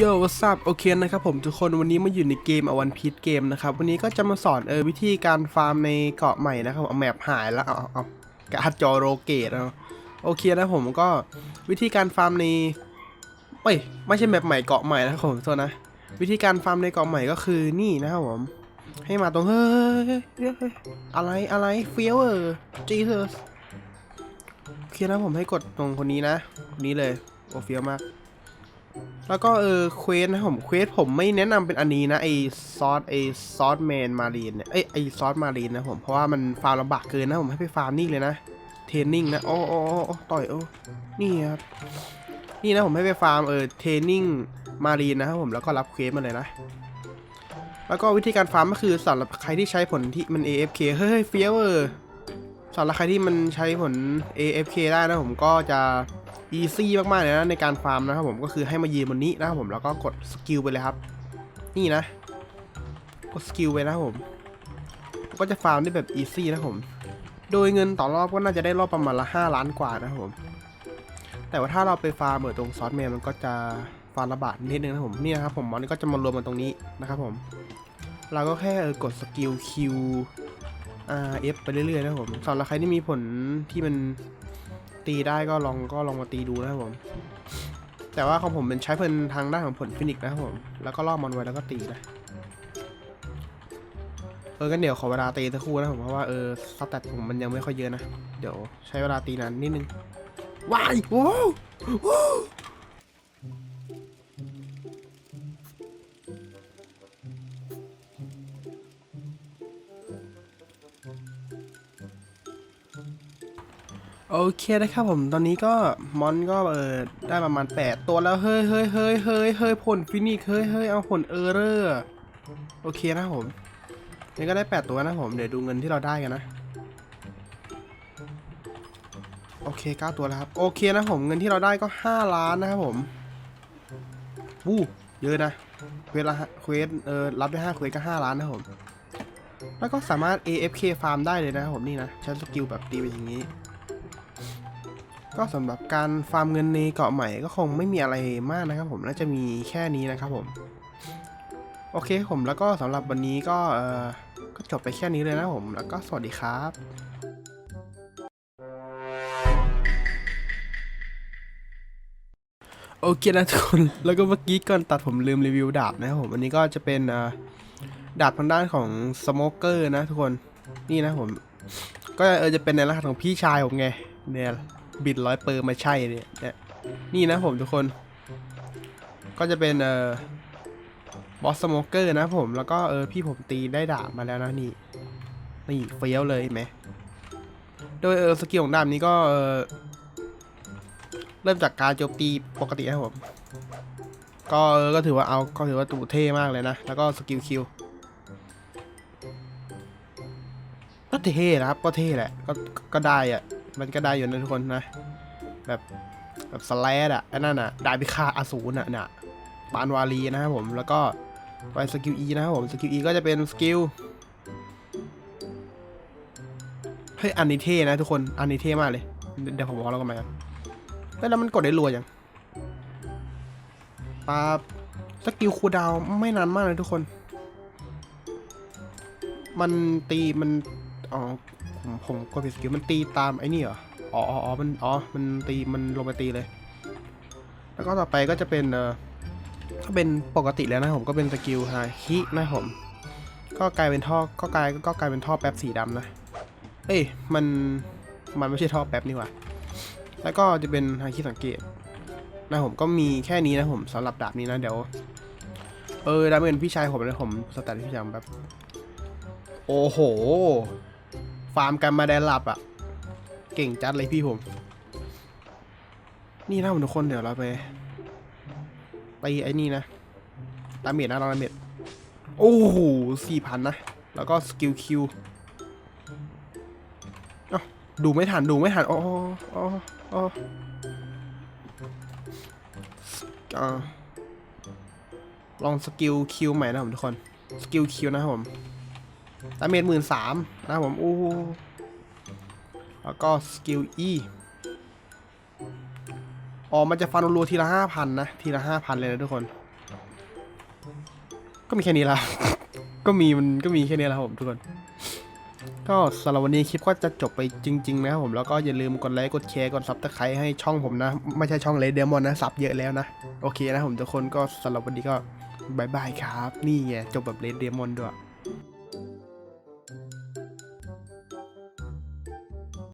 โย่วัสซับโอเคนะครับผมทุกคนวันนี้มาอยู่ในเกมอวันพีทเกมนะครับ วันนี้ก็จะมาสอนเออวิธีการฟาร์มในเกาะใหม่นะครับเอาแมปหายแล้วเอาเอาการ์ดจอโรเกตเอาโอเคนะผมก็วิธีการฟาร์มในเอ้ยไม่ใช่แมปใหม่เกาะใหม่นะครับผมโทษนะ วิธีการฟาร์มในเกาะใหม่ก็คือนี่นะครับผมให้มาตรงเฮ้ยอะไรอะไรเฟี้ยวเออจีเซอโอเคนะผมให้กดตรงคนนี้นะคนนี้เลยโอ้เฟี้ยวมาก แล้วก็เออเควสนะผมเควสผมไม่แนะนำเป็นอันนี้นะไอซอสไอซอสแมนมารีนเนี่ยเอ้ยไอซอสมารีนนะผมเพราะว่ามันฟาร์มลำบากเกินนะผมให้ไปฟาร์มนี่เลยนะเทรนนิ่งนะโอ้โอ้โอ้โอ้ต่อยโอ้นี่ครับนี่นะผมให้ไปฟาร์มเออเทรนนิ่งมารีนนะครับผมแล้วก็รับเควสมาเลยนะ แล้วก็วิธีการฟาร์มก็คือสำหรับใครที่ใช้ผลที่มัน AFK เฮ้ยเฟี้ยวเออสำหรับใครที่มันใช้ผล AFK ได้นะผมก็จะ easy มากๆเลยนะในการฟาร์มนะครับผมก็คือให้มายืนบนนี้นะครับผมแล้วก็กดสกิลไปเลยครับ นี่นะ กดสกิลไปนะครับผม ก็จะฟาร์มได้แบบ easy นะครับผม โดยเงินต่อรอบก็น่าจะได้รอบประมาณละ5ล้านกว่านะครับผม แต่ว่าถ้าเราไปฟาร์มเหมือตรงซอสแมนมันก็จะฟาร์มระบาดนิดนึงนะครับผมนี่นะครับผมมันก็จะมารวมกันตรงนี้นะครับผม เราก็แค่เออกดสกิล Q R F ไปเรื่อยๆนะครับผมสำหรับใครที่มีผลที่มัน ตีได้ก็ลองก็ลองมาตีดูนะครับผม แต่ว่าของผมเป็นใช้เพลินทางด้านของผลฟินิกนะครับผม แล้วก็ล่อมอนไว้แล้วก็ตีนะเออกันเดี๋ยวขอเวลาตีสักครู่นะผมเพราะว่าเออสแตทผมมันยังไม่ค่อยเยอะนะ เดี๋ยวใช้เวลาตีนานนิดนึงว้ายโอ้โห โอเคนะครับผมตอนนี้ก็มอนก็เออได้ประมาณ 8 ตัวแล้วเฮ้ยเฮ้ยเฮ้ยเฮ้ยเฮ้ยผลฟินิกเฮ้ยเฮ้ยเอาผลเออร์เรอร์โอเคนะผมนี่ก็ได้ 8 ตัวนะผมเดี๋ยวดูเงินที่เราได้กันนะโอเค9ตัวแล้วครับโอเคนะผมเงินที่เราได้ก็ 5 ล้านนะครับผมวู้เยอะนะเควสละห้าเควสเออรับได้5เควสก็ 5 ล้านนะผมแล้วก็สามารถ AFK ฟาร์มได้เลยนะครับผมนี่นะใช้สกิลแบบตีไปอย่างนี้ ก็สำหรับการฟาร์มเงินในเกาะใหม่ก็คงไม่มีอะไรมากนะครับ ผมน่าจะมีแค่นี้นะครับผมโอเคผมแล้วก็สำหรับวันนี้ก็เออก็จบไปแค่นี้เลยนะผมแล้วก็สวัสดีครับโอเคนะทุกคน แล้วก็เมื่อกี้ก่อนตัดผมลืมรีวิวดาบนะครับผมอันนี้ก็จะเป็นดาบทางด้านของสโมเกอร์นะทุกคน นี่นะผม ก็เออจะเป็นในรหัสของพี่ชายผมไงเนี่ย บิดร้อยเปอร์มาใช่เนี่ยเนี่ยนี่นะผมทุกคน ก็จะเป็นเอ่อบอสสโมเกอร์นะผมแล้วก็เออพี่ผมตีได้ดาบมาแล้วนะนี่นี่เฟี้ยวเลยไหมโดยเออสกิลของดาบนี้ก็เออเริ่มจากการโจมตีปกตินะผมก็เออก็ถือว่าเอาก็ถือว่าตูเท่มากเลยนะ แล้วก็สกิลคิวก็เท่นะครับก็เท่แหละก็ก็ได้อะ มันก็ได้อยู่นะทุกคนนะ แบบแบบสแลดอะไอ้นั่นอะได้พิฆาตอสูรอะน่ะปานวาลีนะครับผมแล้วก็ไปสกิล E นะครับผมสกิล E ก็จะเป็นสกิลเฮ้ยอันนี้เท่นะทุกคนอันนี้เท่มากเลย เดี๋ยวผมบอกแล้วกันไหมครับแล้วมันกดได้รัวยังปาสกิลคูดาวไม่นานมากเลยทุกคน มันตีมันอ๋อ ผมกดผิดสกิลมันตีตามไอ้นี่เหรอ อ๋ออ๋อมัน อ๋อ มันตี มันลงไปตีเลย แล้วก็ต่อไปก็จะเป็นเอ่อก็เป็นปกติแล้วนะผมก็เป็นสกิลฮาคินะผม ก็กลายเป็นท่อ ก็กลายก็กลายเป็นท่อแป๊บสีดำนะ เอ้ย มัน มันไม่ใช่ท่อแป๊บนี่หว่า แล้วก็จะเป็นฮาคิสังเกตนะผมก็มีแค่นี้นะผมสำหรับดาบนี้นะเดี๋ยว เออดาบเป็นพี่ชายผมเลยผมสแตทพี่ชายแบบ โอ้โห ฟาร์มกันมาได้หลับอะ่ะ เก่งจัดเลยพี่ผม นี่นะทุกคนเดี๋ยวเราไปตีไอ้นี่นะดาเมจนะเราดาเมจโอ้โหสี่พันนะ แล้วก็สกิลคิวอ้าดูไม่ทันดูไม่ทันอ๋ออ๋ออ๋ออ่าลองสกิลคิวใหม่นะผมทุกคน สกิลคิวนะครับผม ดาเมจหมื่นสามนะผมโอ้แล้วก็สกิล E อ๋อ มันจะฟันรัวทีละห้าพันนะ ทีละห้าพันเลยนะทุกคน ก็มีแค่นี้ละก็มีมันก็มีแค่นี้และครับผมทุกคน ก็สำหรับวันนี้คลิปก็จะจบไปจริง ๆ นะครับผม แล้วก็อย่าลืมกดไลค์ กดแชร์ กดซับสไครต์ให้ช่องผมนะ ไม่ใช่ช่องเลเดมอนนะ ซับเยอะแล้วนะ โอเคนะผมทุกคน ก็สำหรับวันนี้ก็บายบายครับ นี่ไงจบแบบเลเดมอนด้วย